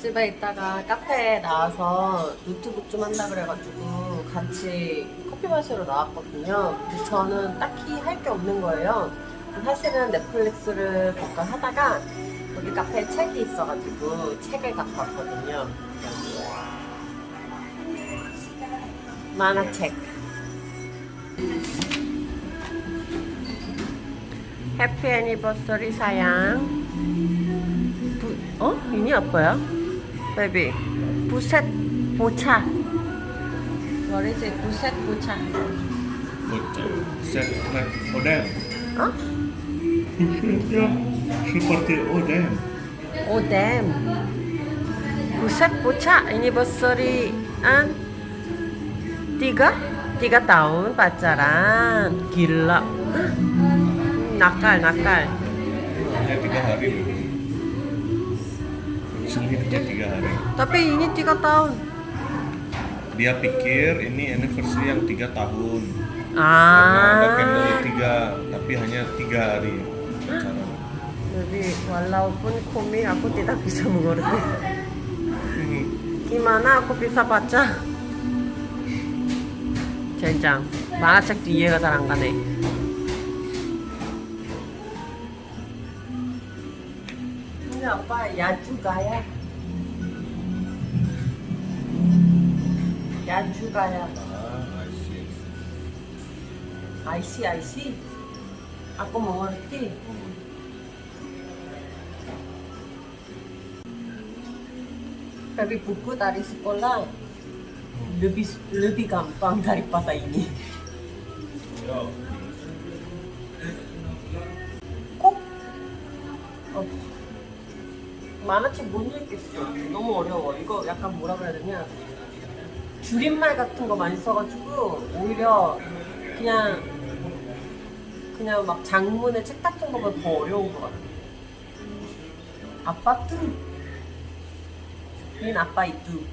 집에 있다가 카페에 나와서 노트북 좀 한다 그래가지고 같이 커피 마시러 나왔거든요. 저는 딱히 할 게 없는 거예요. 사실은 넷플릭스를 볼까 하다가 여기 카페에 책이 있어가지고 책을 갖고 왔거든요. 만화책. 해피 애니버서리 사양. 부, 어? 이니 아빠야? 베이비. 부셋 보차. What is it? 부셋 보차. Bocah. Set like odem. 어? Seperti odem. 오댐. 부셋 보차 애니버서리 안 tiga tiga tahun pacaran gila nakal nakal Hanya tiga hari. Sini hanya tiga hari. tapi ini tiga tahun Dia pikir ini anniversary yang tiga tahun. Karena ada candle ah tiga, tapi hanya tiga hari. pacaran. jadi walaupun komik aku tidak bisa mengerti Hmm. gimana aku bisa baca 젠장 만화책도 이해가 잘 안 가네 Apa? Ya juga ya. Ya juga ya. Ah, I see. I see, Aku mengerti. Hmm. Tapi buku dari sekolah lebih lebih gampang daripada ini. Yo. 만화책 못 읽겠어 너무 어려워 이거 약간 뭐라 그래야 되냐 줄임말 같은 거 많이 써가지고 오히려 그냥 그냥 막 장문의 책 같은 거보다 더 어려운 것 같아 아파트 닌 아빠 이뚜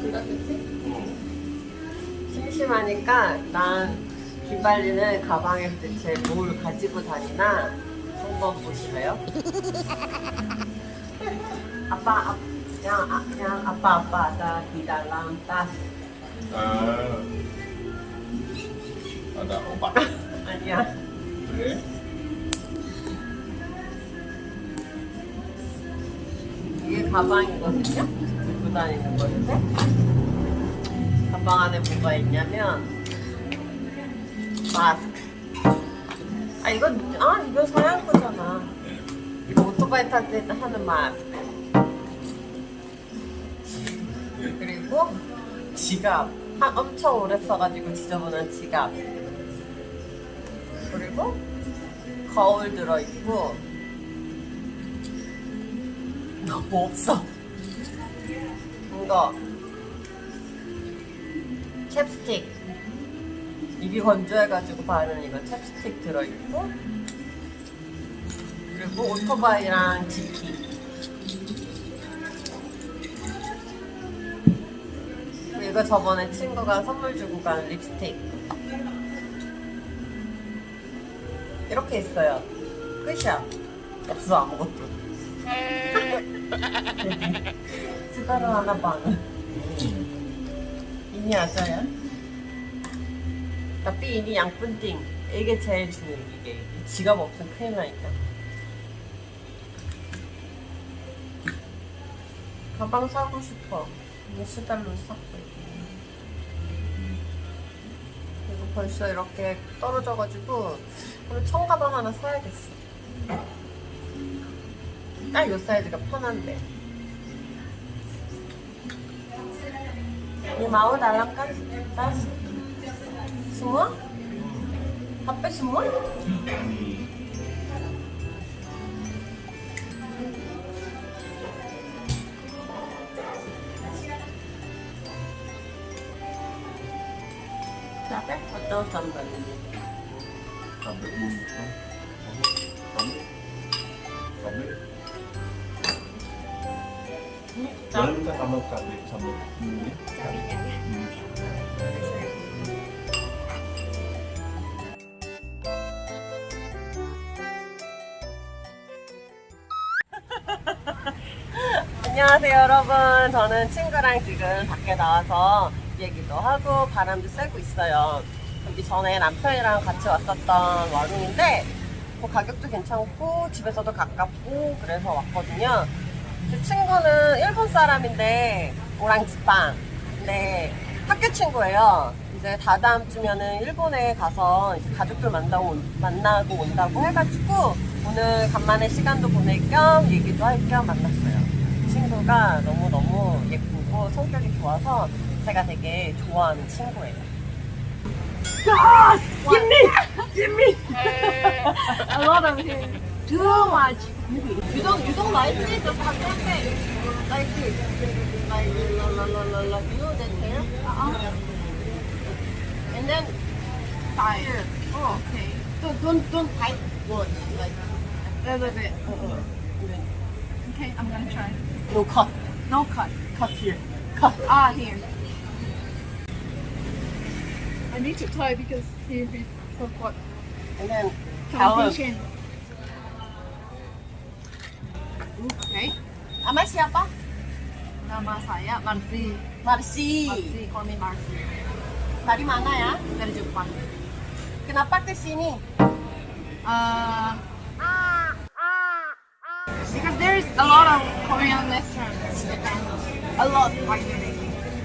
Sudah mencuci. 심심하니까 난 귀발리는 가방에 대체 뭘 가지고 다니나 한번 보실래요? 아빠, 아, 그냥, 아, 그냥 아빠, 아빠, ada di dalam tas. Ah. Ada obat. 아니야. Oke. 이게 가방이거든요? 들고 다니는 건데. 가방 안에 뭐가 있냐면, 마스크. 아, 이거, 아, 이거 서양 거잖아. 이거 오토바이 탈 때 하는 마스크. 그리고 지갑. 한 엄청 오래 써가지고 지저분한 지갑. 그리고 거울 들어 있고, 너무 없어. 이거 챕스틱. 입이 건조해가지고 바르는 이거 챕스틱 들어있고 그리고 오토바이랑 지키. 그리고 이거 저번에 친구가 선물 주고 간 립스틱. 이렇게 있어요. 끝이야. 없어 아무것도. 수다로 하나 반. ya. Tapi ini yang penting. 이게 제일 중요해 이게. 이 지갑 없으면 큰일 나니까. 가방 사고 싶어. 이거 수달로 샀고. 그리고 벌써 이렇게 떨어져가지고 오늘 청가방 하나 사야겠어. 딱 요 사이즈가 편한데. Ini mau dalam kan tas semua? HP semua? Capek atau. Sampai. Sampai. 열자 까먹까 왜 잠을 안녕하세요 여러분. 저는 친구랑 지금 밖에 나와서 얘기도 하고 바람도 쐬고 있어요. 여기 전에 남편이랑 같이 왔었던 월룸인데 뭐 그 가격도 괜찮고 집에서도 가깝고 그래서 왔거든요. 제 친구는 일본 사람인데 오랑지빵. 근데 학교 친구예요. 이제 다다음 주면은 일본에 가서 이제 가족들 만나고, 온- 만나고 온다고 해가지고 오늘 간만에 시간도 보낼 겸 얘기도 할 겸 만났어요. 친구가 너무너무 예쁘고 성격이 좋아서 제가 되게 좋아하는 친구예요. a lot of him. Too much. You don't you don't like it? The pancake like it, like la la la la la. You know that hair? Uh-uh. And then here. Oh, okay. Don't don't don't tight one like. A little bit. Uh-uh. Okay, I'm gonna try. No cut, No cut. cut here, cut. Ah, here. I need to try because here is so what And then tell competition. Okay. Ama siapa? Nama saya Marzi. Marsi. Marzi, call me Marzi. Dari mana ya? Dari Jepang. Kenapa ke sini? Uh, because there is a lot of Korean restaurants. A lot.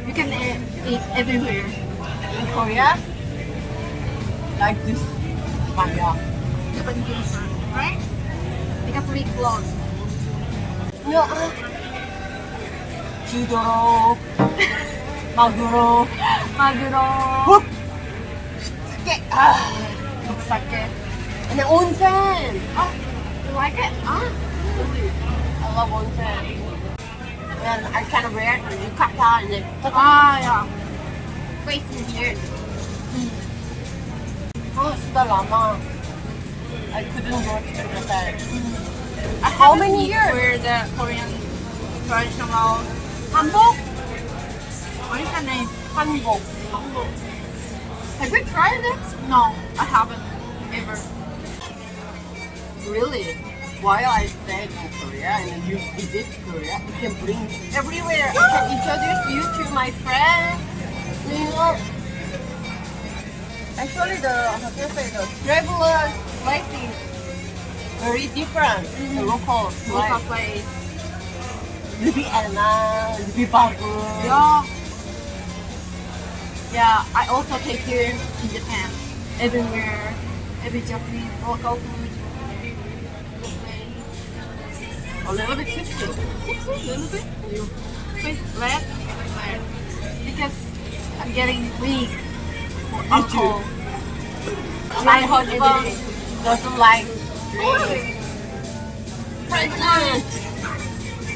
You can eat, eat everywhere. In Korea? Like this. Banyak. Right? Because we close. いや中トロマグロマグロおっ酒あお酒 and the onsen. ah you like it? Ah. I love onsen. and I kind of rare you cut that and it. ah yeah. Wasting years mm. oh it's the llama I couldn't go to the mm. I How many years? Where the Korean traditional hanbok? What is the name? Hanbok. Hanbok. Have you tried it? No, I haven't ever. Really? While I stayed in Korea and you visit Korea, you can bring everywhere. I can introduce you to my friend. You know, actually the hotel do say the travelers like this very different. Mm-hmm. The local Local like place. lebih enak, lebih bagus. Yeah. Yeah, I also take you in Japan. Everywhere. Every Japanese local food. A little bit tricky. A little bit. You let because I'm getting weak. Me too. alcohol. My Drink husband doesn't like? Pregnant.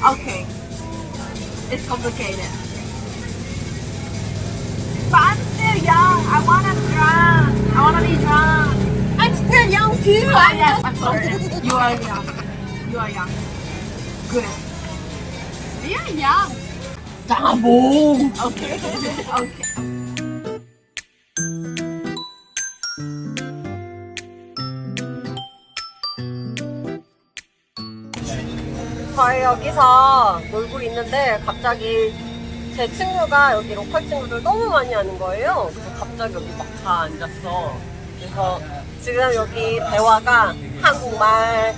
Okay. It's complicated. But I'm still young. I wanna drunk. I wanna be drunk. I'm still young too. Ah, yes, I'm sorry. You are young. You are young. Good. You're young. 나봉. Okay. okay. 저희 여기서 놀고 있는데 갑자기 제 친구가 여기 로컬 친구들 너무 많이 하는 거예요. 그래서 갑자기 여기 막 다 앉았어. 그래서 지금 여기 대화가 한국말,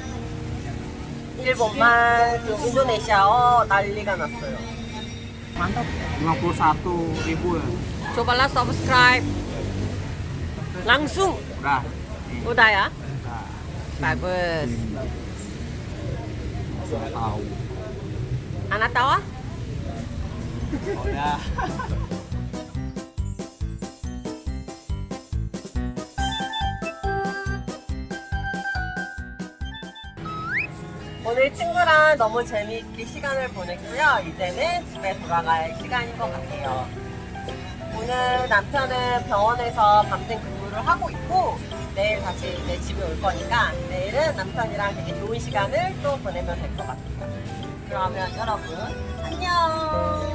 일본말, 그리고 인도네시아어 난리가 났어요. 51 ribu ya Cobalah subscribe langsung. udah Udah ya? udah Bagus. Tahu Anak tawa? udah 오늘 친구랑 너무 재미있게 시간을 보냈고요. 이제는 집에 돌아갈 시간인 것 같아요. 오늘 남편은 병원에서 밤샘 근무를 하고 있고 내일 다시 이제 집에 올 거니까 내일은 남편이랑 되게 좋은 시간을 또 보내면 될 것 같아요. 그러면 여러분 안녕.